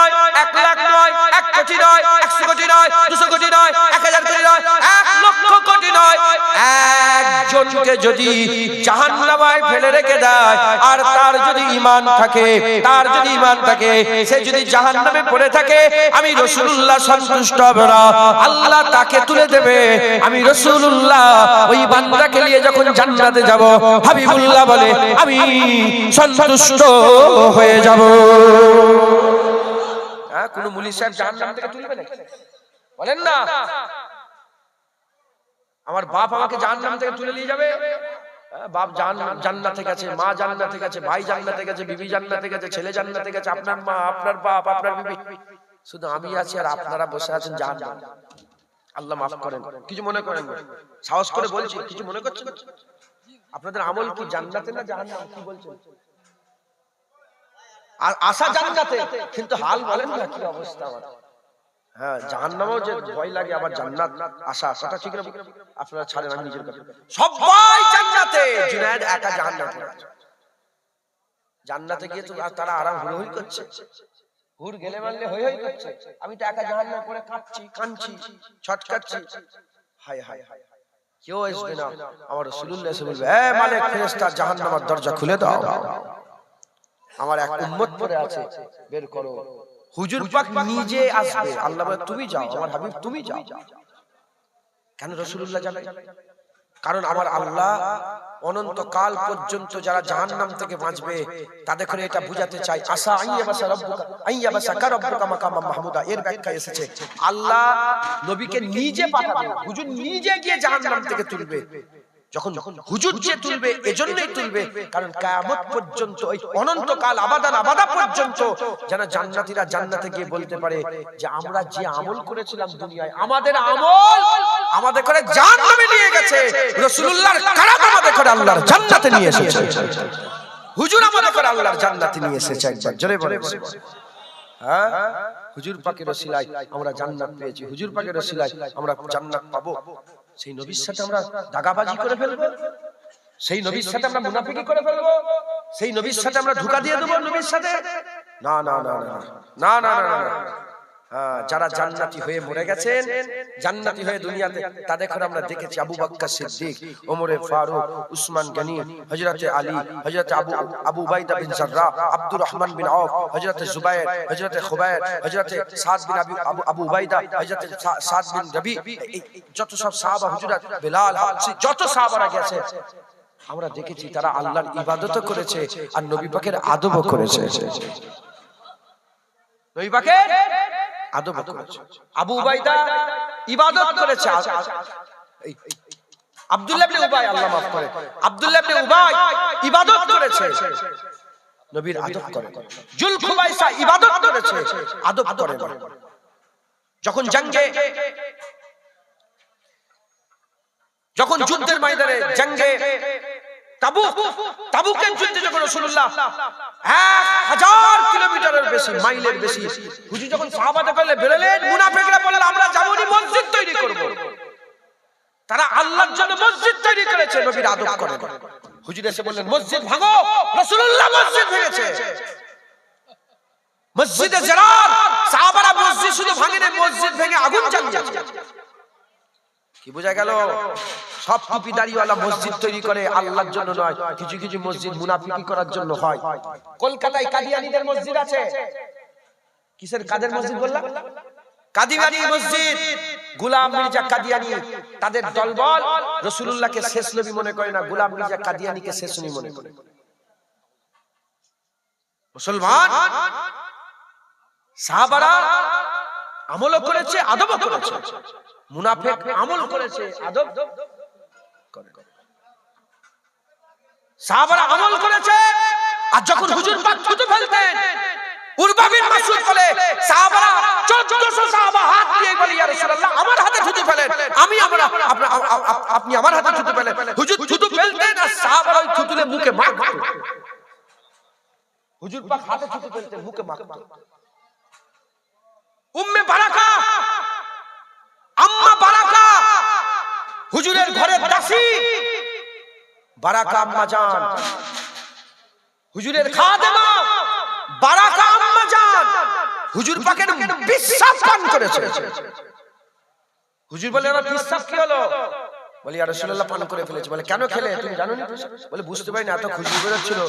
নয় 1 লাখ নয় 1 কোটি নয় 100 কোটি নয় 200 কোটি নয় 1000 কোটি নয় 1 লক্ষ কোটি নয়। একজনকে যদি জাহান্নামায় ফেলে রেখে দেয়, আর তার যদি ঈমান থাকে, তার যদি ঈমান থাকে, সে যদি জাহান্নামে পড়ে থাকে, আমি রাসূলুল্লাহ সন্তুষ্ট হব না। আল্লাহ তাকে তুলে দেবে। আমি রাসূলুল্লাহ ওই বান্দাকে নিয়ে যখন জান্নাতে যাব, হাবিবুল্লাহ বলে, আমি সন্তুষ্ট হয়ে যাব। হ্যাঁ কোন মুলি সাহেব থেকে তুলবে নাকি? বলেন না। আমার বাপ আমাকে থেকে তুলে নিয়ে যাবে। হ্যাঁ, বাপ জাহান- জান্নাতে গেছে মা জান্নাতে গেছে ভাই জান্নাতে গেছে বিবি জান্নাতে গেছে ছেলে জান্নাতে গেছে আপনার মা আপনার বাপ আপনার বিবি। শুধু আমি আছি আর আপনারা বসে আছেন জাহান্নাম। আল্লাহ মাফ করেন। কিছু মনে করেন সাহস করে বলছি কিছু মনে করছেন? আপনাদের আমল কি জান্নাতে না জাহান্নাম? কি বলছেন? আর আশা জান্নাতে কিন্তু হাল বলেন না কি অবস্থা আমার। হ্যাঁ জাহান্নামও যে ভয় লাগে আবার জান্নাত আশা আশাটা ঠিক না আপনারা ছাড়েন আমি নিজের কথা। সবাই জান্নাতে! জুনায়েদ একা জাহান্নামে জান্নাতে গিয়ে তো আর তারা আরাম হুড় করছে। হুড় গেলে মারলে হই হই করছে। আমি তো একা জাহান্নামে পড়ে কাঁদছি কাঁদছি ছটকাচ্ছি। হায় হায় হায় কেউ আসবে না। আমার রাসূলুল্লাহ এসে বলবে এ মালিক ফেরেশতা জাহান্নামের দরজা খুলে দাও। আমার এক উম্মত পড়ে আছে বের করো। হুজুর পাক নিজে আসবে। আল্লাহ বলে তুমি যাও আমার হাবিব তুমি যাও। কেন রাসূলুল্লাহ যাবে কারণ আমার আল্লাহ অনন্ত কাল পর্যন্ত যারা জাহান্নাম থেকে বাঁচবে তাদের করে এটা বুঝাতে চাই। আশা আইয়া বাসা রব্বুকা আইয়া বাসা কা রব্বুকা মাকামা মাহমুদা এর ব্যাখ্যা এসেছে। আল্লাহ নবীকে নিজে পাঠাবে হুজুর নিজে গিয়ে জাহান্নাম থেকে তুলবে। যখন হুজুর যে তুলবে এজন্যই তুলবে কারণ কিয়ামত পর্যন্ত ওই অনন্তকাল আবাদান আবাদা পর্যন্ত যেন জান্নাতীরা জান্নাতে গিয়ে বলতে পারে যে আমরা যে আমল করেছিলাম দুনিয়ায় আমাদের আমল আমাদের করে জাহান্নামে নিয়ে গেছে। রাসূলুল্লাহর কারাম আমাদের করে আল্লাহর জান্নাতে নিয়ে এসেছে। হুজুর আমাদের করে আল্লাহর জান্নাতে নিয়ে এসেছে একবার জোরে বলে হ্যাঁ? হুজুর পাকের রসিলাই আমরা জান্নাত পেয়েছি। হুজুর পাকের রসিলাই আমরা জান্নাত পাবো। সেই নবীর সাথে আমরা দাগাবাজি করে ফেলব? সেই নবীর সাথে আমরা মুনাফিকি করে ফেলব? সেই নবীর সাথে আমরা ধোকা দিয়ে দেবো নবীর সাথে? না না না না। না না না না না। যারা জান্নাতি হয়ে মরে গেছেন, জান্নাতি হয়ে দুনিয়াতে, তাদের আমরা দেখেছি আবু বাক্কার সিদ্দিক, ওমরে ফারুক, উসমান গনি, হযরতে আলী, হযরতে আবু আবু উবাইদা বিন জাররা আব্দুর রহমান বিন আউফ, হযরতে জুবায়ের, হযরতে খুবায়ের, হযরতে সাদ বিন আবু আবু উবাইদা, হযরতে সাদ বিন রবি যত সব সাহাবা হুজুরাত বেলাল হাবশি যত সাহাবারা গেছে, আমরা দেখেছি তারা আল্লাহর ইবাদত করেছে আর নবী পাকের আদবও করেছে। নবী পাকের আদব করেছে। আবু উবাইদা ইবাদত করেছে। আব্দুল্লাহ ইবনে উবাই আল্লাহ মাফ করে। আব্দুল্লাহ ইবনে উবাই ইবাদত করেছে। নবীর আদব করে। জুল খুবাইসা ইবাদত করেছে। আদব করে। যখন জঙ্গে যখন যুদ্ধের ময়দানে জঙ্গে তাবুক তাবুকের যুদ্ধে যখন রাসূলুল্লাহ এক হাজার কিলোমিটারের বেশি, মাইলের বেশি। হুজুর যখন সাহাবাতে পেলে বেরোলেন, মুনাফিকরা বললেন, আমরা যাবনি মসজিদ তৈরি করব। তারা আল্লাহর মসজিদ তৈরি করেছে, নবীর আদব করে। হুজুর এসে বললেন, মসজিদ ভাঙো মসজিদ ভেঙেছে। মসজিদে জেরার সাহাবারা মসজিদ শুধু ভাঙেনি, মসজিদ ভেঙে আগুন জ্বালিয়েছে। কি বোঝা গেল? সব টুপিদারিওয়ালা মসজিদ তৈরি করে আল্লাহর জন্য নয়, কিছু কিছু মসজিদ মুনাফিকি করার জন্য হয়। কলকাতায় কাদিয়ানিদের মসজিদ আছে। কিসের কাদের মসজিদ বললাম? কাদিয়ানি মসজিদ। মির্জা কাদিয়ানি, তাদের দলবল রসুলুল্লাহকে শেষ নবী মনে করে না, গোলাম মির্জা কাদিয়ানিকে শেষ নবী মনে করে। মুসলমান, সাহাবারা আমলও করেছে আদব করেছে। মুনাফেক আমল করেছে আদব সাহাবারা আমল করেছে আর যখন হুজুর পাক থুতু ফেলতেন উরবাবিন মাসউদ বলে সাহাবারা 1400 সাহাবা হাত দিয়ে বলে ইয়া রাসূলুল্লাহ আমার হাতে ফেলেন আমি আপনি আমার হাতে থুতু ফেলেন। হুজুর থুতু ফেলতেন আর সাহাবারা মুখে মাখতো। হুজুর পাক হাতে ছুটে ফেলতেন মুখে মাখতো। উম্মে বারাকা। আম্মা বারাকা। হুজুরের ঘরের দাসী। বারাকা আম্মা জান। হুজুরের খাদেমা। বারাকা আম্মা জান। হুজুর পাকের বিশ্বাস পান করেছে। হুজুর বলে, আমার বিশ্বাস কি হলো? বলি আর রাসূলুল্লাহ পান করে ফেলেছে। বলে, কেন খেলে? তুমি জানো বলে, বুঝতে পারি না এত খুশি বেরোচ্ছিল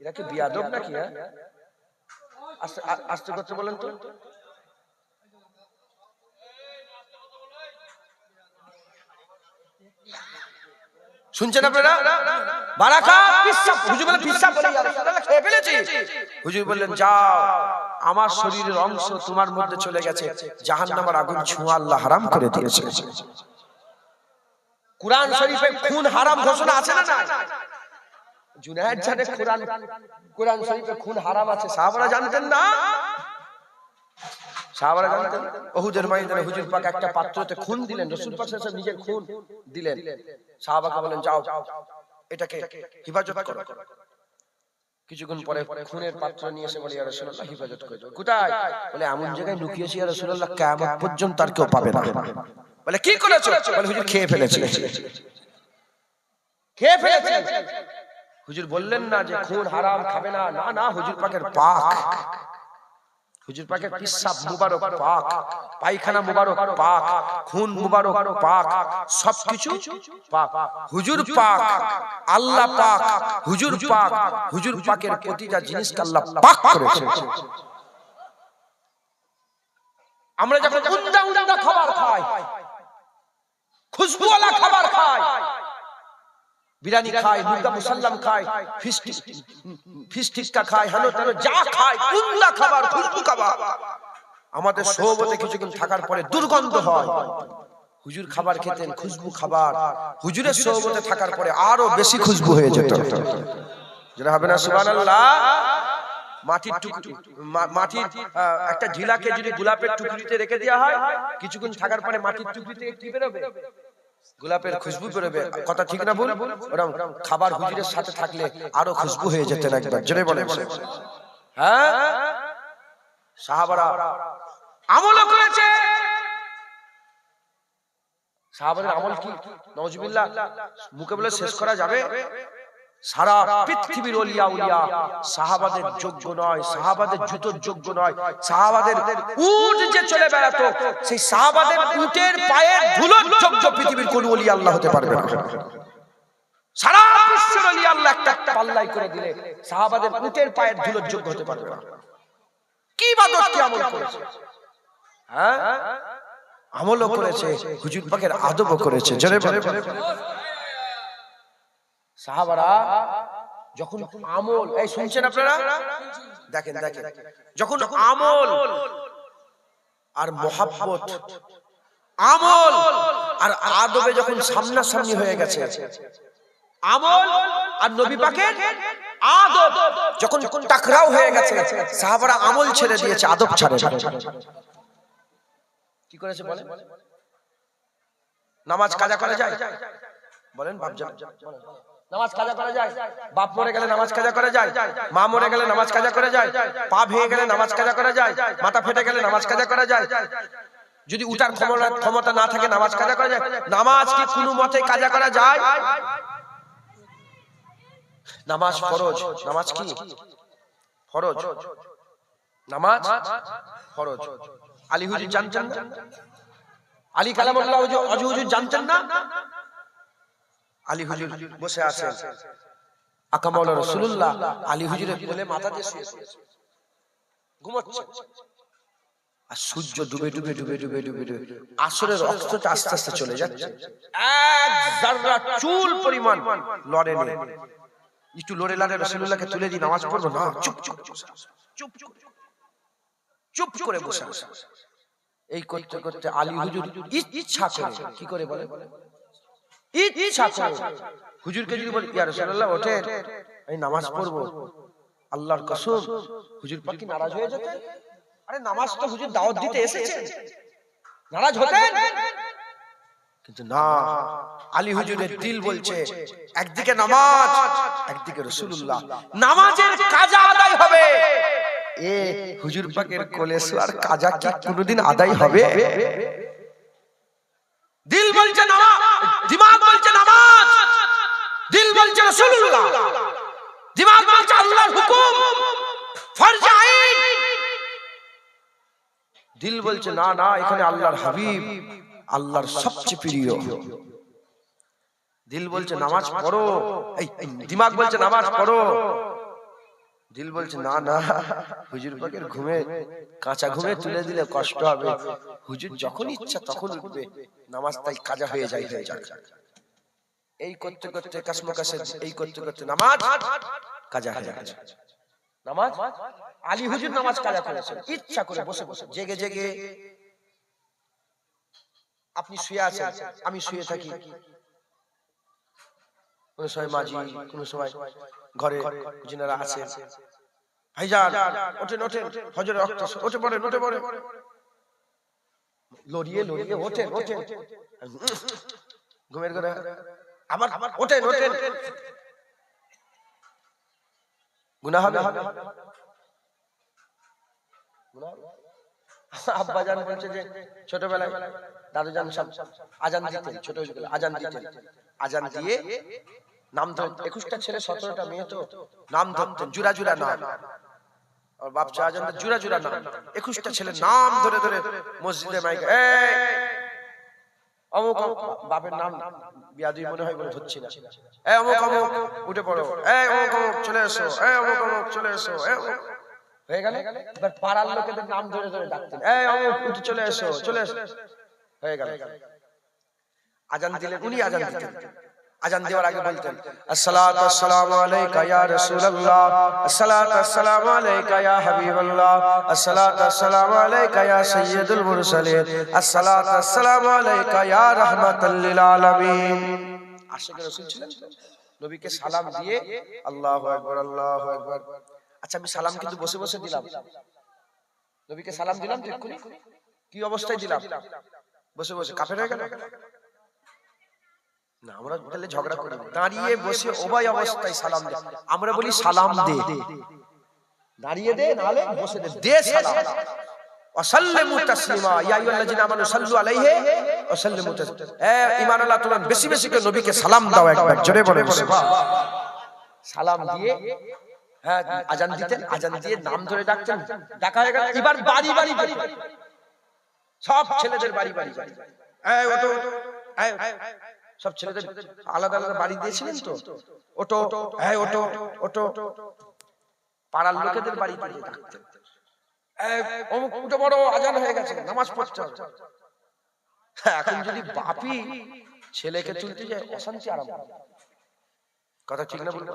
এরা কি বিয়াদব নাকি হ্যাঁ? আস্তে করতে বলেন তো। শুনছেন আপনারা? বারাকা পিসাব হুজুর বলে পিসাব বলে খেয়ে ফেলেছি। হুজুর বললেন যাও আমার শরীরের অংশ তোমার মধ্যে চলে গেছে। জাহান্নামের আগুন ছোঁয়া আল্লাহ হারাম করে দিয়েছে। কুরআন শরীফে খুন হারাম ঘোষণা আছে না না জুনায়েদ জানে কুরআন। কুরআন। শরীফে খুন হারাম আছে। সাহাবারা জানতেন না? সাহাবারা জানতেন? ওহুদের ময়দানে হুজুর পাক একটা পাত্রতে খুন দিলেন। রাসূল পাক সাল্লাল্লাহু নিজের খুন দিলেন। সাহাবাকে বলেন যাও এটাকে হেফাজত করো। কিছুক্ষণ পরে খুনের পাত্র নিয়ে এসে বলে ইয়া রাসূলুল্লাহ হেফাজত করে। দাও কোথায়? বলে এমন জায়গায় লুকিয়েছি ইয়া রাসূলুল্লাহ কিয়ামত পর্যন্ত আর কেউ পাবে না। বলে কি করেছ? বলে হুজুর খেয়ে ফেলেছি। খেয়ে ফেলেছি। হুজুর বললেন না যে খুন হারাম খাবে না। না না হুজুর পাকের পাক। হুজুর পাকের পিসাব মুবারক পাক। পায়খানা মুবারক পাক। খুন মুবারক পাক। সবকিছু পাক। হুজুর পাক। আল্লাহ পাক। হুজুর পাক। হুজুর পাকের প্রতিটা জিনিসকে আল্লাহ পাক করেছে। আমরা যখন উন্দা উন্দা খাবার খাই খুশবুওয়ালা খাবার খাই বিরিয়ানি খায় মুর্গা মুসাল্লাম খায় টিক্কা খায় হেন তেন যা খায় কুন্দা খাবার খুশবু খাবার। আমাদের সৌবতে কিছুক্ষণ থাকার পরে দুর্গন্ধ হয়। হুজুর খাবার খেতেন খুশবু খাবার। হুজুরের সৌবতে থাকার পরে আরও বেশি খুশবু হয়ে যেত। যেটা হবে না সুবহানাল্লাহ। মাটির টুকরি মাটির একটা ঢিলাকে যদি গোলাপের টুকরিতে রেখে দেওয়া হয় কিছুক্ষণ থাকার পরে মাটির টুকরি থেকে কি বেরোবে? গোলাপের খুশবু বেরোবে। কথা ঠিক না বল ওরকম খাবার হুজুরের সাথে থাকলে আরও খুশবু হয়ে যেতেন একবার। জোরে বলে হ্যাঁ? সাহাবারা আমলও করেছে। সাহাবাদের আমল কি? নজবিল্লাহ মুখে বলে শেষ করা যাবে? সারা পৃথিবীর অলিয়া উলিয়া সাহাবাদের যোগ্য নয় সাহাবাদের জুতোর যোগ্য নয় সাহাবাদের উট যে চলে বেড়াতো সেই সাহাবাদের উটের পায়ের ধুলোর যোগ্য পৃথিবীর কোন অলি আল্লাহ হতে পারবে না। সারা বিশ্বের অলি আল্লাহ একটা একটা পাল্লাই করে দিলে সাহাবাদের উটের পায়ের ধুলোর যোগ্য হতে পারবে না। কি ইবাদত কি আমল করেছে? হ্যাঁ? আমলও করেছে হুজুর পাকের আদবও করেছে জোরে বলে সাহাবারা যখন আমল এই শুনছেন আপনারা? দেখেন দেখেন যখন আমল আর মোহাব্বত আমল আর আদবে যখন সামনাসামনি হয়ে গেছে। আমল আর নবী পাকের আদব যখন যখন টাকরাও হয়ে গেছে। সাহাবারা আমল ছেড়ে দিয়েছে আদব ছাড়ে। কি করেছে বলেন? নামাজ কাজা করা যায়? বলেন বাপজান নামাজ কাজা করা যায়। বাপ মরে গেলে নামাজ কাজা করা যায়। মা মরে গেলে নামাজ কাজা করা যায়। পা ভেঙে গেলে নামাজ কাজা করা যায়। মাথা ফেটে গেলে নামাজ কাজা করা যায়। যদি উঠার ক্ষমতা ক্ষমতা না থাকে নামাজ কাজা করা যায়। নামাজ কি কোনো মতে কাজা করা যায়? নামাজ ফরজ। নামাজ কি? ফরজ। নামাজ ফরজ। আলী হুজুর জানতেন না? আলী কালামুল্লাহ হুজুর জানতেন না? আলী হুজুর বসে আছেন। আকামাউলা আলী হুজুরের কোলে মাথা দিয়ে শুয়ে ঘুমোচ্ছে। আর সূর্য ডুবে ডুবে ডুবে ডুবে ডুবে ডুবে আসরের রক্তটা আস্তে আস্তে চলে যাচ্ছে। এক জাররা চুল পরিমাণ লড়ে একটু লড়ে লাড়ে রাসূলুল্লাহকে তুলে দিয়ে নামাজ পড়ব না? চুপ চুপ চুপ চুপ চুপ করে বসে এই করতে করতে আলী হুজুর ইচ্ছা করে কি করে বলে? ইচ্ছা করে হুজুরকে যদি বলি ইয়া রাসূলুল্লাহ ওঠেন। আমি নামাজ পড়ব। আল্লাহর কসম হুজুর পাক হয়ে যেতেন। আরে নামাজ তো হুজুর দাওয়াত দিতে এসেছেন। হতেন। কিন্তু না আলী হুজুরের দিল বলছে একদিকে নামাজ একদিকে রসুল্লাহ নামাজের কাজা আদায় হবে। এ হুজুর পাকের কোলে আর কাজা কি কোনোদিন আদায় হবে? দিল বলছে নামাজ দিমাগ বলছে নামাজ দিল বলছে রসুল্লাহ দিমাগ বলছে আল্লাহর হুকুম ফরজ আইন। দিল বলছে না না এখানে আল্লাহর হাবিব আল্লাহর সবচেয়ে প্রিয়। দিল বলছে নামাজ পড়ো এই, দিমাগ বলছে নামাজ পড়ো। দিল বলছে না না হুজুর পাকের ঘুমে কাঁচা ঘুমে তুলে দিলে কষ্ট হবে। হুজুর যখন ইচ্ছা তখন উঠবে। নামাজ তাই কাজা হয়ে যায় হয়ে যাক। এই করতে করতে কাসমকাশে এই করতে করতে নামাজ কাজা হয়ে গেছে। নামাজ? আলী হুজুর নামাজ কাজা করেছেন। ইচ্ছা করে বসে বসে। জেগে জেগে আপনি শুয়ে আছেন। আমি শুয়ে থাকি। কোন সময় মাঝি কোন সময় ঘরে যিনারা আছেন। ভাইজান ওঠেন ওঠেন হজরে রক্ত ওঠে পড়ে ওঠে পড়ে। লড়িয়ে লড়িয়ে ওঠেন ওঠেন ঘুমের ঘরে আবার ওঠেন ওঠেন গুনাহ হবে? আব্বাজান বলছে যে ছোটবেলায় দাদুজান সব আজান দিতেন ছোট আজান দিতেন। আজান দিয়ে নাম ধর একুশটা ছেলে সতেরোটা মেয়ে তো। নাম ধরতেন জুরা জুরা নাম। আর বাপচা আজান জুরা জুরা নাম। একুশটা ছেলে নাম ধরে ধরে মসজিদে মাইক অমুক বাপের নাম বিয়াদুই মনে হয় বলে ধরছি না। এই অমুক অমুক উঠে পড়ো। এই অমুক অমুক চলে এসো। এই অমুক অমুক চলে এসো। হয়ে গেল? এবার পাড়ার লোকেদের নাম ধরে ধরে ডাকতেন। এই অমুক উঠে চলে এসো চলে এসো। হয়ে গেল। আজান দিলেন উনি আজান দিতেন। আজান দেওয়ার আগে বলতেন আসসালাতু আসসালামু আলাইকা ইয়া রাসূলুল্লাহ। আসসালাতু আসসালামু আলাইকা ইয়া হাবিবাল্লাহ। আসসালাতু আসসালামু আলাইকা ইয়া সাইয়্যিদুল মুরসালিন। আসসালাতু আসসালামু আলাইকা ইয়া রাহমাতাল লিল আলামিন। আশিক রাসূল ছিলেন নবীকে সালাম দিয়ে আল্লাহু আকবার আল্লাহু আকবার। আচ্ছা আমি সালাম কিন্তু বসে বসে দিলাম। নবীকে সালাম দিলাম কি অবস্থায় দিলাম? বসে বসে কাফের হয়ে গেল? না আমরা তাহলে ঝগড়া করি। দাঁড়িয়ে বসে উভয় অবস্থায় সালাম দে। আমরা বলি সালাম দে। দাঁড়িয়ে দে নালে বসে দে। দে। সালাম। ওয়াসাল্লিমু তাসলিমা ইয়া আইয়ুহাল্লাযিনা আমানু সাল্লু আলাইহি। ওয়াসাল্লিমু তাসলিমা এ ঈমানুল্লাহ তোমরা বেশি বেশি করে নবীকে সালাম দাও একবার জোরে বলে। সালাম দিয়ে হ্যাঁ আজান দিতেন আজান দিয়ে নাম ধরে ডাকতেন ডাকা হয়ে গেল। এবার বাড়ি বাড়ি। সব ছেলেদের বাড়ি বাড়ি বাড়ি। সব ছেলেদের আলাদা আলাদা বাড়ি দিয়েছিলেন তো? ওটো হ্যাঁ ওটো ওটো পাড়ার লোকেদের ডাকতেন। অমুক উঠে বড় আজান হয়ে গেছে নামাজ পড়তে হবে। এখন যদি বাপি ছেলেকে তুলতে যায় অশান্তি আরম্ভ কথা ঠিক না বলব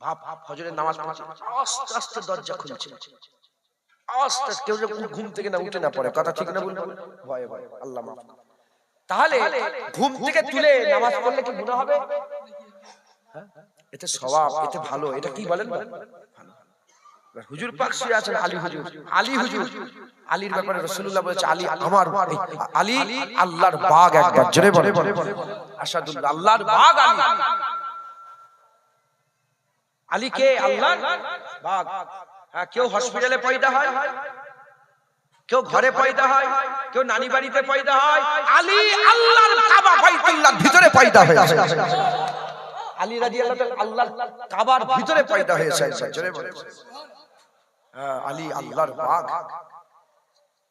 ভাব ভাব হজরের নামাজ পড়ছে। আস্তে আস্তে দরজা খুলছে। আস্তে কেউ যেন ঘুম থেকে না উঠে না পড়ে কথা ঠিক না বলব ভয়ে ভয়ে আল্লাহ মাফ তাহলে ঘুম থেকে তুলে নামাজ পড়লে কি গুনাহ হবে? এতে স্বভাব এতে ভালো এটা কি বলেন হুজুর পাক শুয়ে আছেন আলী হুজুর। আলী হুজুর। আলীর ব্যাপারে রাসূলুল্লাহ বলেছে আলী আমার আলী আল্লাহর বাগ একবার জোরে বলে আসাদুল্লাহ আল্লাহর বাগ আলী। আলী। কে? আল্লাহর বাগ। কেউ হসপিটালে পয়দা হয়? কেউ ঘরে পয়দা হয়? কেউ নানি বাড়িতে পয়দা হয়? আলী আল্লাহর কাবা বাইতুল্লাহর ভিতরে পয়দা হয়েছে। আলী রাদিয়াল্লাহু তাআলা আল্লাহর কাবার ভিতরে পয়দা হয়েছে। জোরে বলে হ্যাঁ আলী আল্লাহর বাগ।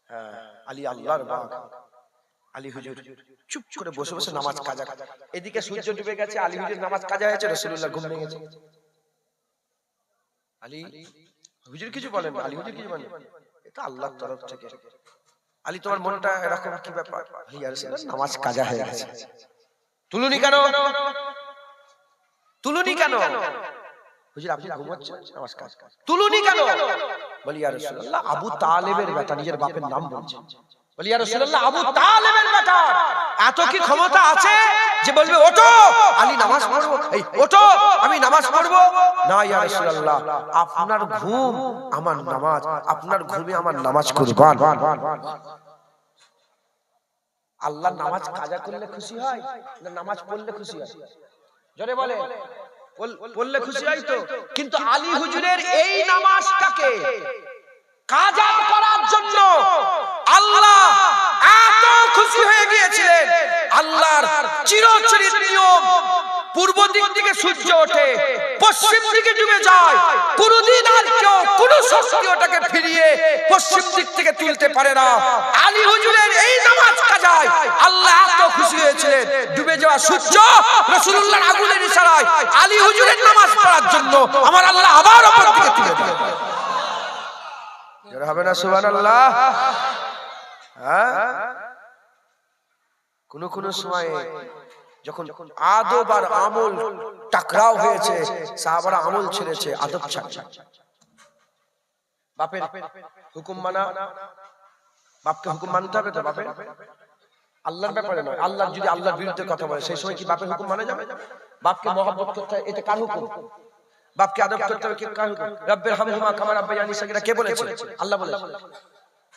হ্যাঁ আলী আল্লাহর বাগ। আলী হুজুর চুপ করে বসে বসে নামাজ কাজা এদিকে সূর্য ডুবে গেছে আলী হুজুর নামাজ কাজা হয়েছে রাসূলুল্লাহ ঘুম ভেঙেছে আলী হুজুর কিছু বলেন আলী হুজুর কিছু বলেন। এটা আল্লাহর তরফ থেকে। আলী তোমার মনটা এরকম কি ব্যাপার? নামাজ কাজা হয়ে গেছে। তুলুনি কেন? তুলুনি কেন? হুজুর আপনি ঘুমাচ্ছেন? নামাজ কাজ। তুলুনি কেন? বলি ইয়া রাসূলুল্লাহ আবু তালেবের বেটা নিজের বাপের নাম বলছে বলি ইয়া রাসূলুল্লাহ আবু তালেবের বেটা এত কি ক্ষমতা আছে যে বলবে ওঠো আলী নামাজ পড়ব এই ওঠো আমি নামাজ পড়ব। না ইয়া রাসূলুল্লাহ আপনার ঘুম আমার নামাজ আপনার ঘুমে আমার নামাজ কুরবান। আল্লাহ নামাজ কাজা করলে খুশি হয় না নামাজ পড়লে খুশি হয়? জোরে বলে পড়- পড়লে খুশি হয় তো? কিন্তু আলী হুজুরের এই নামাজটাকে কাজা করার জন্য আল্লাহ এত খুশি হয়ে গিয়েছিলেন। আল্লাহর চিরচরিত নিয়ম পূর্ব দিক থেকে সূর্য ওঠে, পশ্চিম দিকে ডুবে যায়, কোনদিন আর কেউ, কোন শক্তি ওটাকে ফিরিয়ে পশ্চিম দিক থেকে তুলতে পারে না। আলী হুজুরের এই নামাজ কাজায় আল্লাহ এত খুশি হয়েছিলেন। ডুবে যাওয়া সূর্য রাসূলুল্লাহর আগুনের ইশারায় আলী হুজুরের নামাজ পড়ার জন্য আমার আল্লাহ আবার ওপর দিকে তুলে জোরে হবে না, সুবহানাল্লাহ। কোন কোন সময়ে যখন আদব আর আমল টাকরাও হয়েছে, সাহাবারা আমল ছেড়েছে, আদব বাপের হুকুম মানা, বাপকে হুকুম মানতে হবে তো বাপের? আল্লাহর ব্যাপারে নয়। আল্লাহ যদি আল্লাহর বিরুদ্ধে কথা বলে, সেই সময় কি বাপের হুকুম মানা যাবে? বাপকে মহব্বত করতে হয়, এটা কার হুকুম? বাপকে আদব করতে হবে কার হুকুম? রব্বের হামহুমা কামা সাগীরা কে বলেছে? আল্লাহ বলেছে।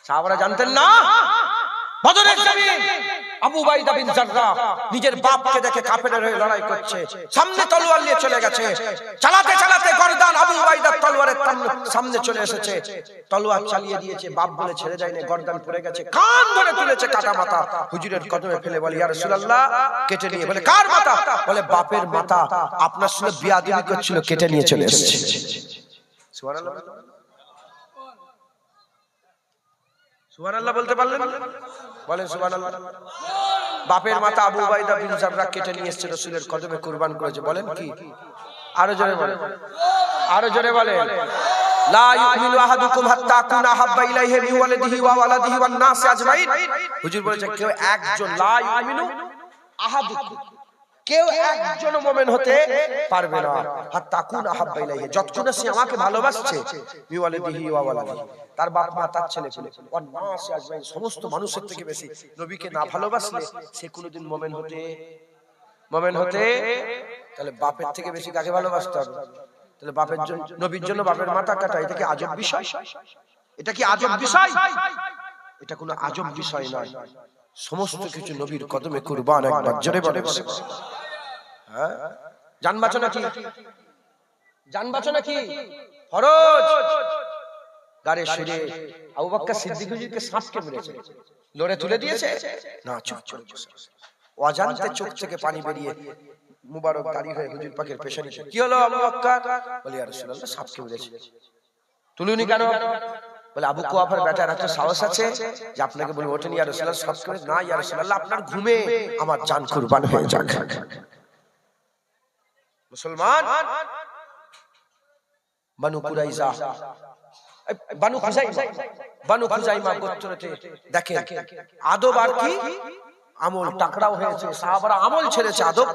সাহাবারা জানতেন না? বদরের জমিন। আবু বাইদা বিন জাররাহ নিজের বাপকে দেখে কাফেরের হয়ে লড়াই করছে। সামনে তলোয়ার নিয়ে চলে গেছে। চালাতে চালাতে গর্দান আবু বাইদার তলোয়ারের সামনে চলে এসেছে। তলোয়ার চালিয়ে দিয়েছে। বাপ বলে ছেড়ে যায়নি গর্দান পড়ে গেছে। কান ধরে তুলেছে কাটা মাথা। হুজুরের কদমে ফেলে বলে ইয়া রাসূলুল্লাহ কেটে নিয়ে বলে কার মাথা? বলে বাপের মাথা। আপনার সঙ্গে বিয়াদবি করছিল কেটে নিয়ে চলে এসেছে। সুবহানাল্লাহ। সুবহানাল্লাহ বলতে পারলেন? বলেন সুবহানাল্লাহ। বাপের মাথা আবু বাইদা বিন জাররা কেটে নিয়ে এসেছে রাসূলের কদমে কুরবান করেছে। বলেন কি? আরও জোরে বলেন। আরও জোরে বলেন। লা ইউমিনু আহাদুকুম হাত্তা কুনা হাব্বা ইলাইহি মিন ওয়ালিদিহি ওয়া ওয়ালাদিহি ওয়ান নাসি আজমাইন। হুজুর বলেছে কেউ একজন লা ইউমিনু আহাদুকুম। কেউ একজন মোমেন হতে পারবে না। হাত্তা কুনা হাব্বা ইলাইহি। যতক্ষণ সে আমাকে ভালোবাসছে মি ওয়ালিদিহি ওয়া ওয়ালাদিহি। তার বাপ মা তার ছেলে ছেলে ওয়ান নাসি আজমাইন সমস্ত মানুষের থেকে বেশি নবীকে না ভালোবাসলে সে কোনোদিন মোমেন হতে মোমেন হতে তাহলে বাপের থেকে বেশি কাকে ভালোবাসতে হবে? তাহলে বাপের জন্য নবীর জন্য বাপের মাথা কাটা এটা কি আজব বিষয়? এটা কি আজব বিষয়? এটা কোনো আজব বিষয় নয়। সমস্ত কিছু নবীর কদমে কুরবান একবার জোরে বলে হ্যাঁ? জান বাঁচো নাকি? জান বাঁচো নাকি? ফরজ! গাড়ি সুরে আবু বকর সিদ্দিক হুজুরকে সাপকে মেরেছে? লড়ে তুলে দিয়েছে? না চুপ আছে। অজান্তে চোখ থেকে পানি বেরিয়ে মুবারক দাঁড়িয়ে হয়ে হুজুর পাকের পেছনে কি হলো আবু বকর বলি ইয়া রাসূলুল্লাহ সাপকে মেরেছে? তুলুনি কেন? বলে আবু কুয়াফার বেটার একটা সাহস আছে যে আপনাকে বলে ওঠেন ইয়া রাসূলুল্লাহ সব করে না ইয়া রাসূলুল্লাহ আপনার ঘুমে আমার জান কুরবান হয়ে যাক। মুসলমান? বানু কুরাইজা। বানু খুজাইমা বানু খুজাইমা গোত্রতে দেখেন আদব আর কি? আমল টাকরাও হয়েছে সাহাবারা আমল ছেড়েছে আদব।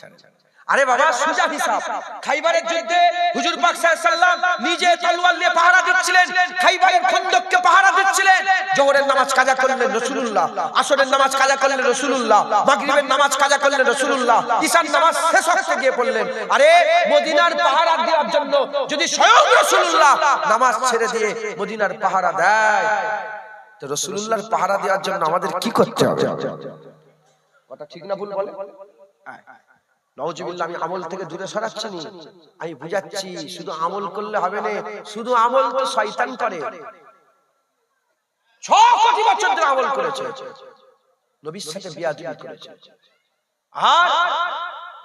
ছেড়েছে। আরে বাবা সুজা হিসাব। খাইবারের যুদ্ধে হুজুর পাক সাল্লাল্লাহু নিজে তলোয়ার নিয়ে পাহারা দিচ্ছিলেন। খাইবারের খন্দককে পাহারা দিচ্ছিলেন। জোহরের নামাজ কাজা করলেন রাসূলুল্লাহ। আসরের নামাজ কাজা করলেন রাসূলুল্লাহ। মাগরিবের নামাজ কাজা করলেন রাসূলুল্লাহ। ঈশার নামাজ শেষ হতে গিয়ে পড়লেন। আরে মদিনার পাহারা দেওয়ার জন্য যদি স্বয়ং রাসূলুল্লাহ নামাজ ছেড়ে দিয়ে মদিনার পাহারা দেয় তো রাসূলুল্লাহর পাহারা দেওয়ার জন্য আমাদের কি করতে হবে? কথা ঠিক না ভুল বলে? আমি আমল থেকে দূরে সরাচ্ছি। নি আমি বুঝাচ্ছি শুধু আমল করলে হবে না শুধু আমল তো শয়তান করে। ছ কোটি বছর ধরে আমল করেছে। নবীর সাথে বিয়াদবি করেছে। আর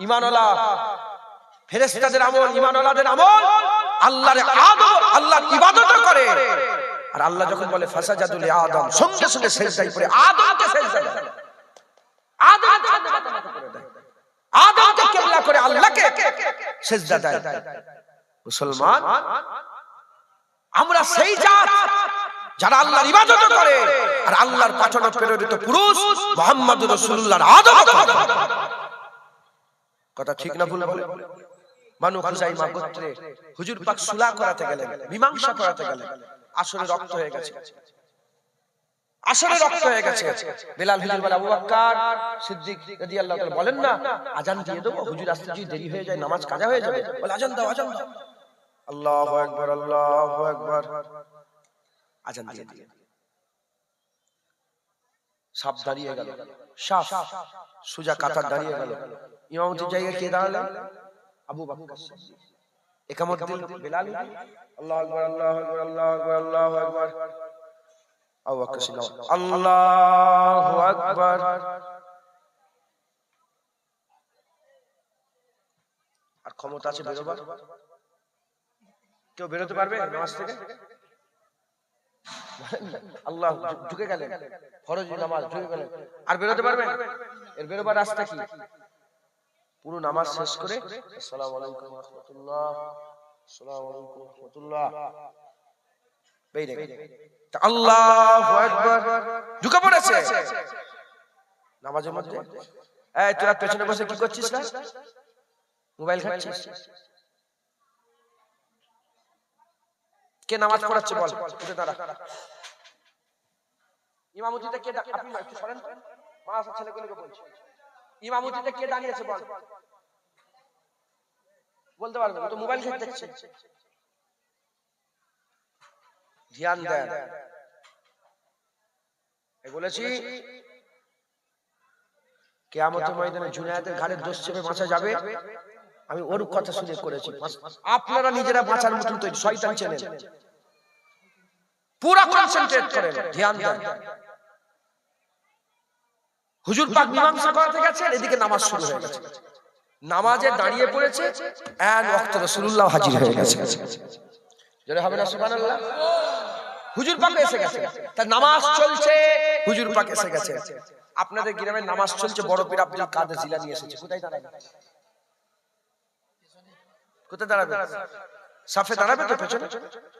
ইমানওয়ালা ফেরেশতাদের আমল ইমানওয়ালাদের আমল আল্লাহর আদব আল্লাহর ইবাদত করে। আর আল্লাহ যখন বলে ফাসাজাদুল আদম সঙ্গে সঙ্গে সেজদায় পড়ে আদমকে সেজদা দেয় আদম আদমকে কেবলা করে আল্লাহকে সেজদা দেয়। মুসলমান আমরা সেই জাত যারা আল্লাহর ইবাদত করে আর আল্লাহর পাঠানো প্রেরিত পুরুষ মুহাম্মদ রাসূলুল্লাহর করে। কথা ঠিক না ভুল বলে? মানু খুজাইমা গোত্রে হুজুর পাক সুলা করাতে গেলেন মীমাংসা করাতে গেলেন আসলে রক্ত হয়ে গেছে। আসলে রক্ত হয়ে গেছে। বেলাল হুজুর বলে আবু বকর সিদ্দিক রাদিয়াল্লাহু তাআলা বলেন না আজান দিয়ে দেবো হুজুর আসতে যদি দেরি হয়ে যায় নামাজ কাজা হয়ে যাবে। বলে আজান দাও আজান দাও। আল্লাহু আকবার আল্লাহু আকবার। আজান দিয়ে দিলেন। সাপ দাঁড়িয়ে গেল। সাপ সুজা কাতার দাঁড়িয়ে গেল। ইমামতির জায়গায় কে দাঁড়ালেন? আবু বকর সিদ্দিক। একামত দিল বেলাল আল্লাহু আকবার আল্লাহু আকবার আল্লাহু আকবার আল্লাহু আকবার। আবু বকর সিদ্দিক আল্লাহু আকবার। আর ক্ষমতা আছে বেরোবার? কেউ বেরোতে পারবে নামাজ থেকে? আল্লাহ ঢুকে গেলেন। ফরজ নামাজ ঢুকে গেলেন। আর বেরোতে পারবেন এর বেরোবার রাস্তা কি? পুরো নামাজ শেষ করে আসসালামু আলাইকুম রাহমাতুল্লাহ আসসালামু আলাইকুম রাহমাতুল্লাহ। বেরিয়ে আল্লাহু তোরা মোবাইল ঘাটছিস? কে নামাজ পড়াচ্ছে বল? উঠে দাঁড়া। ইমামতিতে কে আপনি একটু সরেন। মা আসা বল? বলতে পারবে তো মোবাইল ঘাট দেখছে ধ্যান দেন। বলেছি কেয়ামতের ময়দানে দোষ চেপে বাঁচা যাবে। আমি ওর কথা শুনে করেছি। আপনারা নিজেরা বাঁচার মতন তৈরি। শয়তান চেনেন। পুরা কনসেন্ট্রেট করেন। ধ্যান দেন। হুজুর পাক মীমাংসা করাতে গেছেন এদিকে নামাজ শুরু হয়ে গেছে। নামাজে দাঁড়িয়ে পড়েছে এক ওয়াক্ত রাসূলুল্লাহ হাজির হয়ে গেছে। জোরে হবে না সুবহানাল্লাহ? হুজুর পাক এসে গেছে। তার নামাজ চলছে হুজুর পাক এসে গেছে। আপনাদের গ্রামে নামাজ চলছে বড় পীর আব্দুল কাদের জিলানী এসেছে। কোথায় দাঁড়াবে? কোথায় দাঁড়াবে? সাফে দাঁড়াবে তো পেছনে?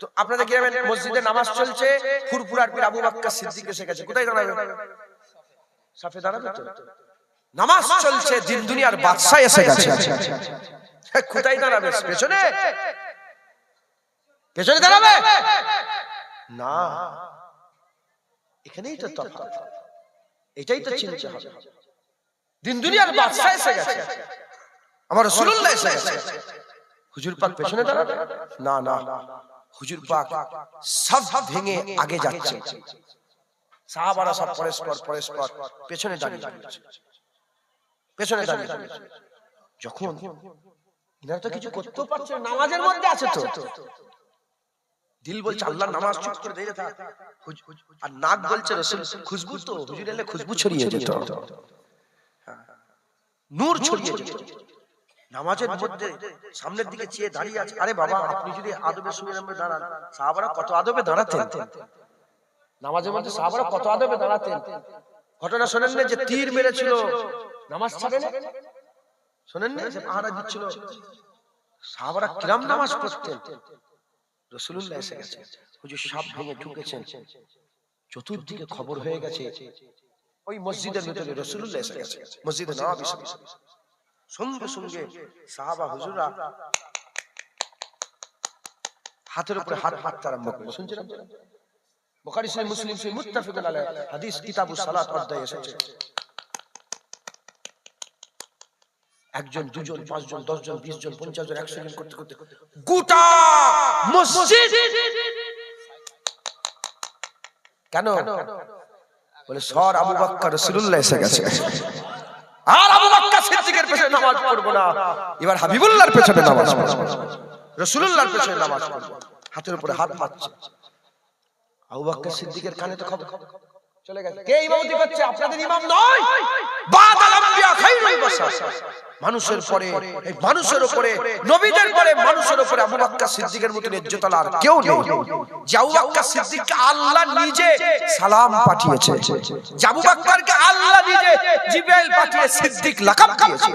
তো আপনাদের গ্রামে মসজিদে নামাজ চলছে ফুরফুরার পীর আবু বকর সিদ্দিক এসে গেছে কোথায় দাঁড়াবে? সাফে দাঁড়াবে তো? নামাজ চলছে দিন দুনিয়ার বাদশা এসে গেছে। কোথায় দাঁড়াবে? পেছনে? পেছনে দাঁড়াবে। না এখানেই তো তফাৎ। এটাই তো চিনতে হবে। দিন দুনিয়ার বাদশা এসে গেছে। আমার রাসূলুল্লাহ এসে গেছে। হুজুর পাক পেছনে দাঁড়াবে না না। হুজুর পাক সব ভেঙে আগে যাচ্ছে। সাহাবারা সব পরস্পর পরস্পর পেছনে দাঁড়িয়ে। পেছনে দাঁড়িয়ে। যখন এনারা তো কিছু করতেও পারছে না, নামাজের মধ্যে আছে তো। দিল বলছে আল্লাহ নামাজ চুপ করে দিয়ে থাক আর নাক বলছে রসুল খুশবু তো হুজুর এলে খুশবু ছড়িয়ে যেত নূর ছড়িয়ে যেত নামাজের মধ্যে সামনের দিকে চেয়ে দাঁড়িয়ে আছে। আরে বাবা আপনি যদি আদবে শুনে নামে দাঁড়ান সাহাবারা কত আদবে দাঁড়াতেন? নামাজের মধ্যে সাহাবারা কত আদবে দাঁড়াতেন? ঘটনা শোনেন না যে তীর মেরেছিল। নামাজ ছাড়েন শোনেন না যে পাহারা দিচ্ছিল? সাহাবারা কিরাম নামাজ পড়তেন রসুল্লাহ এসে গেছে হুজুর সাপ ভেঙে ঢুকেছেন চতুর্দিকে খবর হয়ে গেছে ওই মসজিদের ভিতরে রসুল্লাহ এসে গেছে মসজিদে নবাবী। সঙ্গে সঙ্গে সাহাবা হুজুরা হাতের উপরে হাত হাত আরম্ভ করল শুনছেন? বুখারী শরীফ মুসলিম শরীফ মুত্তাফিকুন আলাইহি হাদিস কিতাবুস সালাত অধ্যায়ে এসেছে। একজন দুজন পাঁচজন দশজন বিশ জন পঞ্চাশ জন একশো জন করতে করতে গোটা মসজিদ। কেন? বলে সর আবু বাক্কা রসুল্লাহ এসে গেছে। আর আবু বাক্কা সিদ্দিকের পেছনে নামাজ পড়ব না। এবার হাবিবুল্লাহর পেছনে নামাজ পড়ব। রসুল্লাহর পেছনে নামাজ পড়ব। হাতের উপরে হাত পাচ্ছে। আবু বাক্কা সিদ্দিকের কানে তো খবর। চলে গেছে। কে ইমামতি করছে? আপনাদের ইমাম নয়। বাদাল আম্বিয়া খাইরুল বাশার। মানুষের পরে এই মানুষের উপরে নবীদের পরে মানুষের উপরে আবু বকর সিদ্দিকের মতো ইজ্জতওয়ালা আর কেউ নেই। যে আবু বকর সিদ্দিককে আল্লাহ নিজে সালাম পাঠিয়েছে। যে আবু বকরকে আল্লাহ নিজে জিবরাইল পাঠিয়ে সিদ্দিক লাকাব দিয়েছে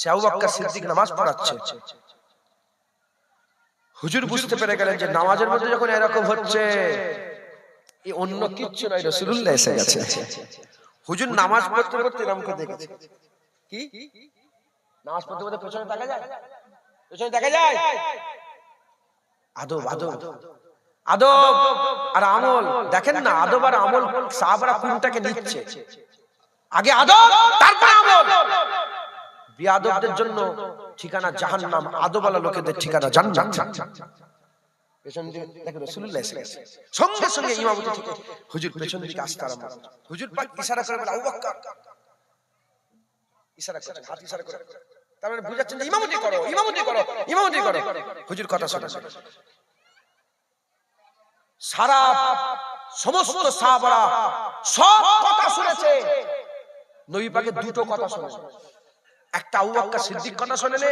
সে আবু বকর সিদ্দিক নামাজ পড়াচ্ছে। হুজুর বুঝতে পেরে গেলেন যে নামাজের মধ্যে যখন এরকম হচ্ছে এই অন্য কিচ্ছু নয় রাসূলুল্লাহ এসে গেছে। হুজুর নামাজ পড়তে পড়তে এরকম করে দেখেছে। কি? নামাজ পড়তে পড়তে পেছনে দেখা যায়? পেছনে দেখা যায়। আদব আদব। আদব আর আমল। দেখেন না আদব আর আমল সাহাবারা কোনটাকে নিচ্ছে আগে আদব তারপরে আমল। বিয়াদবদের জন্য ঠিকানা জাহান্নাম আদবালা লোকেদের ঠিকানা জান্নাত। পেছন দিকে দেখো রাসূলুল্লাহ সঙ্গে সঙ্গে ইমামতি থেকে হুজুর পেছন দিকে আসতে আরম্ভ হুজুর পাক ইশারা করে বলে আবু বকর ইশারা করছেন হাত ইশারা করে। তার মানে বুঝাচ্ছেন যে ইমামতি করো ইমামতি করো ইমামতি করো। হুজুর কথা শোনে। সারা সমস্ত সাহাবারা সব কথা শুনেছে। নবী পাকের দুটো কথা শুনেছে। একটা আবু বকর সিদ্দিক কথা শোনেনে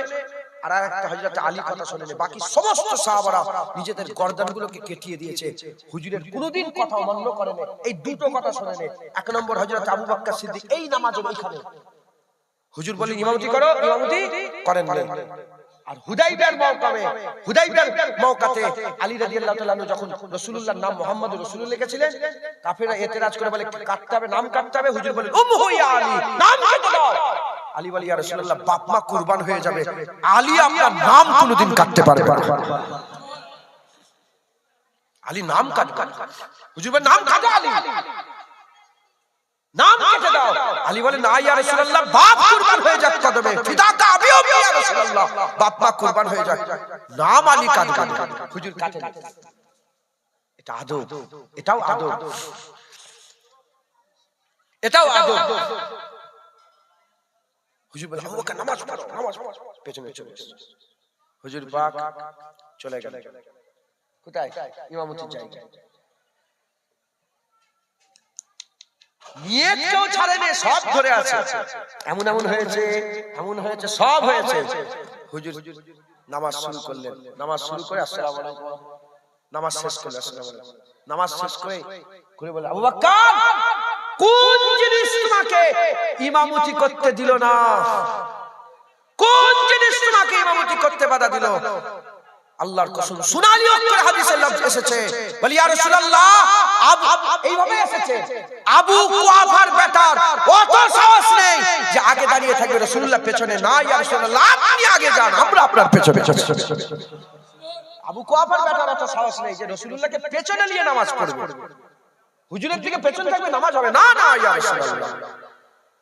আর একটা হযরত আলী কথা শোনেনে। বাকি সমস্ত সাহাবারা নিজেদের গর্দানগুলোকে কেটিয়ে দিয়েছে। হুজুরের কোনোদিন কথা অমান্য করেনি। এই দুটো কথা শোনেনে। এক নম্বর হযরত আবু সিদ্দিক এই ওইখানে হুজুর বলেন ইমামতি করো ইমামতি? করেন আর হুদাইবিয়ার মওকামে হুদাইবিয়ার মওকাতে আলী রাদিয়াল্লাহু তাআলা যখন রাসূলুল্লাহর নাম মুহাম্মদ রাসূলুল্লাহ লিখেছিলেন কাফেররা এতেরাজ করে বলে কাটতে হবে নাম কাটতে হবে। হুজুর বলেন উম্মু ইয়া আলী নাম কেটে দাও। আলী বলে ইয়া রাসূলুল্লাহ বাপ মা কুরবান হয়ে যাবে। আলী আপনার নাম কোনোদিন কাটতে পারবে না। আলী নাম কাটবে না। হুজুর বলেন নাম কাটো আলী। নাম কেটে দাও। আলী বলে না ইয়া রাসূলুল্লাহ বাপ কুরবান হয়ে যাক কদমে ফিদাকা আবি আবি ইয়া রাসূলুল্লাহ। বাপ মা কুরবান হয়ে যাক। নাম আলী কাটবে না। হুজুর কাটে এটা আদব। এটাও আদব। এটাও আদব। হুজুর বলে আবু নামাজ পড়ো নামাজ পেছনে চলে। হুজুর পাক চলে গেল। কোথায়? জায়গায় নিয়ত কেউ ছাড়েনি সব ধরে আছে। এমন এমন হয়েছে এমন হয়েছে সব হয়েছে। হুজুর নামাজ শুরু করলেন। নামাজ শুরু করে আসসালামু আলাইকুম। নামাজ শেষ করলেন আসসালামু আলাইকুম। নামাজ শেষ করে করে বলে আবু বকর! কোন জিনিস তোমাকে ইমামতি করতে দিল না? কোন জিনিস তোমাকে ইমামতি করতে বাধা দিল? আল্লাহর কসম সুনালি অক্ষরে হাদিসে লফজ এসেছে। বলি, ইয়া রাসূলুল্লাহ, আবু এইভাবে এসেছে। আবু কুয়াফার বেটার অত সাহস নেই যে আগে দাঁড়িয়ে থাকবে রাসূলুল্লাহ পেছনে। না, ইয়া রাসূলুল্লাহ, আপনি আগে যান, আমরা আপনার পেছনে আবু কুয়াফার বেটার অত সাহস নেই যে রাসূলুল্লাহকে পেছনে নিয়ে নামাজ পড়বে। হুজুরের দিকে পেছন থাকবে, নামাজ হবে। না না, ইয়া রাসূলুল্লাহ।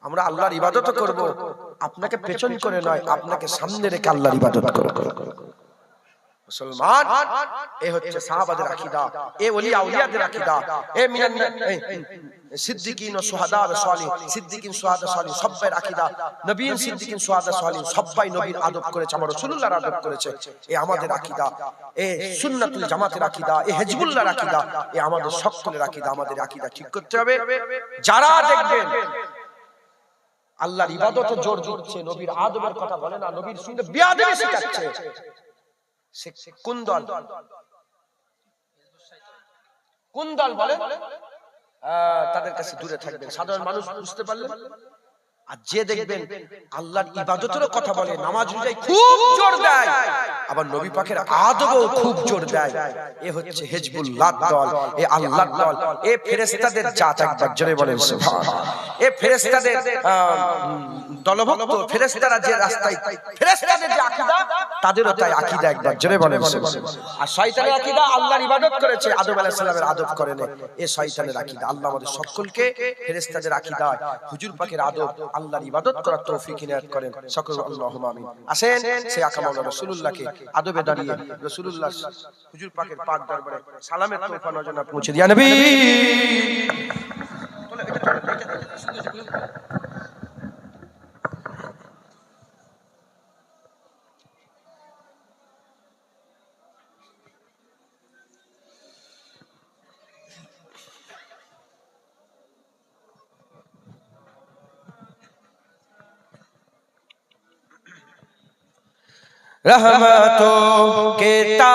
আমরা আল্লাহর ইবাদত করব। আপনাকে পেছন করে নয়, আপনাকে সামনে রেখে আল্লাহর ইবাদত করব। মুসলমান এ হচ্ছে সাহাবাদের আকীদা এ ওলিয়া আউলিয়াদের আকীদা এ মিনান সিদ্দিকিন ও সুহাদা ও সালিহ সিদ্দিকিন সুহাদা সালিহ সব্বাই আকীদা নবীন সিদ্দিকিন সুহাদা সালিহ সব্বাই নবীর আদব করেছে আমার রাসূলুল্লাহর আদব করেছে এ আমাদের আকীদা এ সুন্নাতুল জামাতের আকীদা এ হিজবুল্লাহর আকীদা এ আমাদের সকলের আকীদা আমাদের আকীদা ঠিক করতে হবে? যারা দেখবেন আল্লাহর ইবাদতে জোর দিচ্ছে নবীর আদবের কথা বলে না নবীর সঙ্গে বিয়াদবি শেখাচ্ছে। সে কোন দল? কোন দল বলে আহ, তাদের কাছে দূরে থাকবেন। সাধারণ মানুষ বুঝতে পারলেন? আর যে দেখবেন আল্লাহর ইবাদতেরও কথা বলে নামাজ রোজায় খুব জোর দেয়। আবার নবী পাকের আদবও খুব জোর দেয়। এ হচ্ছে হিজবুল্লাহ দল। এ আল্লাহর দল। এ ফেরেশতাদের জাত একবার জোরে বলেন সুবহানাল্লাহ এ ফেরেশতাদের দলভুক্ত ফেরেশতারা যে রাস্তায় ফেরেশতাদের যে আকীদা তাদেরও তাই আকীদা একবার জোরে বলেন সুবহানাল্লাহ। আর শয়তানের আকীদা আল্লাহর ইবাদত করেছে আদম আলাইহিস সালামের আদব করে না এ শয়তানের আকীদা আল্লাহ আমাদের সকলকে ফেরেশতাদের আকীদা হুজুর পাকের আদব আল্লাহর ইবাদত করার তৌফিক ইনায়াত করেন। সকল আল্লাহু আমিন। আসেন, সেই আকামাউলা রাসূলুল্লাহকে আদবে দাঁড়িয়ে রাসূলুল্লাহ হুজুর পাকের পাক দরবারে সালামের তোফা নজনা পৌঁছে দিয়া নবী! रहमतों के ताज